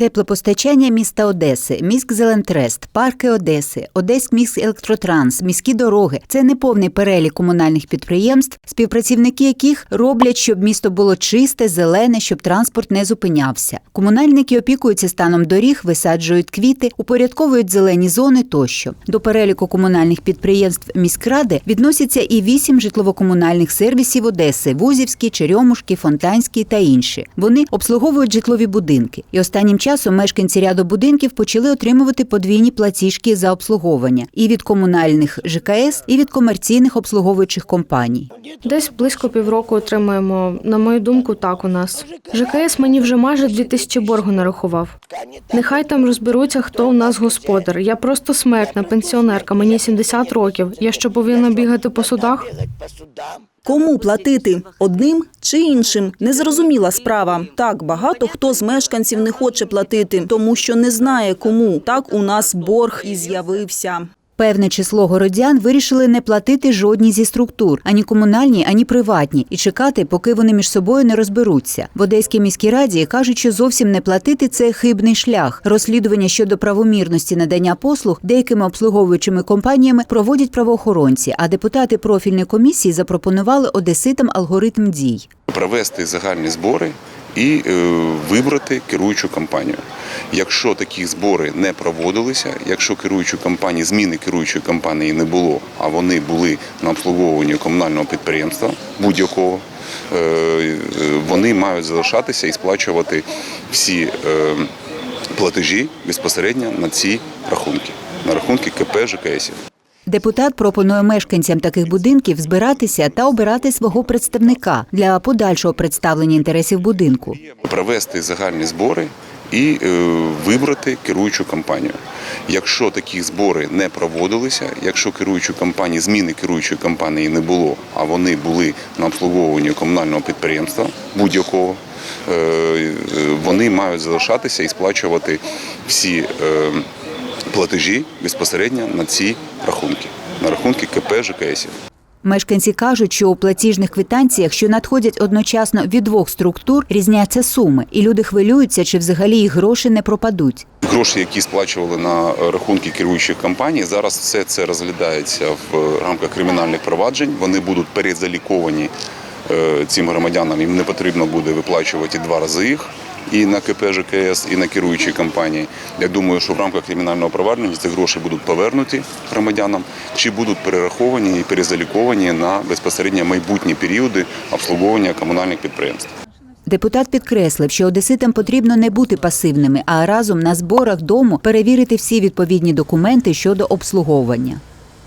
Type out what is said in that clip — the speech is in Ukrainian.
Теплопостачання міста Одеси, міськзелентрест, парки Одеси, Одеськміськелектротранс, міські дороги це не повний перелік комунальних підприємств, співпрацівники яких роблять, щоб місто було чисте, зелене, щоб транспорт не зупинявся. Комунальники опікуються станом доріг, висаджують квіти, упорядковують зелені зони тощо. До переліку комунальних підприємств міськради відносяться і вісім житлово-комунальних сервісів Одеси: Вузівський, Черемушки, Фонтанський та інші. Вони обслуговують житлові будинки. І останнім часом мешканці ряду будинків почали отримувати подвійні платіжки за обслуговування і від комунальних ЖКС, і від комерційних обслуговуючих компаній. Десь близько півроку отримуємо. На мою думку, так у нас. ЖКС мені вже майже дві тисячі боргу нарахував. Нехай там розберуться, хто у нас господар. Я просто смертна пенсіонерка, мені 70 років. Я що повинна бігати по судах? Кому платити одним чи іншим? Незрозуміла справа. Так багато хто з мешканців не хоче платити, тому що не знає кому. Так у нас борг і з'явився. Певне число городян вирішили не платити жодній зі структур ані комунальні, ані приватні, і чекати, поки вони між собою не розберуться. В Одеській міській раді кажуть, що зовсім не платити це хибний шлях. Розслідування щодо правомірності надання послуг деякими обслуговуючими компаніями проводять правоохоронці. А депутати профільної комісії запропонували одеситам алгоритм дій. провести загальні збори і е, вибрати керуючу компанію. Якщо такі збори не проводилися, якщо керуючу компанію, зміни керуючої компанії не було, а вони були на обслуговуванні комунального підприємства будь-якого, е, е, вони мають залишатися і сплачувати всі платежі безпосередньо на ці рахунки, на рахунки КП ЖКСів. Депутат пропонує мешканцям таких будинків збиратися та обирати свого представника для подальшого представлення інтересів будинку. провести загальні збори і е, вибрати керуючу компанію. Якщо такі збори не проводилися, якщо керуючу компанію, зміни керуючої компанії не було, а вони були на обслуговуванні комунального підприємства будь-якого, е, е, вони мають залишатися і сплачувати всі платежі безпосередньо на ці рахунки, на рахунки КП ЖКСів. Мешканці кажуть, що у платіжних квитанціях, що надходять одночасно від двох структур, різняться суми, і люди хвилюються, чи взагалі їх гроші не пропадуть. Гроші, які сплачували на рахунки керуючих компаній, зараз все це розглядається в рамках кримінальних проваджень. Вони будуть перезаліковані е, цим громадянам. Їм не потрібно буде виплачувати два рази їх. І на КП ЖКС, і на керуючі компанії. Я думаю, що в рамках кримінального провадження ці гроші будуть повернуті громадянам чи будуть перераховані і перезаліковані на безпосередньо майбутні періоди обслуговування комунальних підприємств. Депутат підкреслив, що одеситам потрібно не бути пасивними, а разом на зборах дому перевірити всі відповідні документи щодо обслуговування.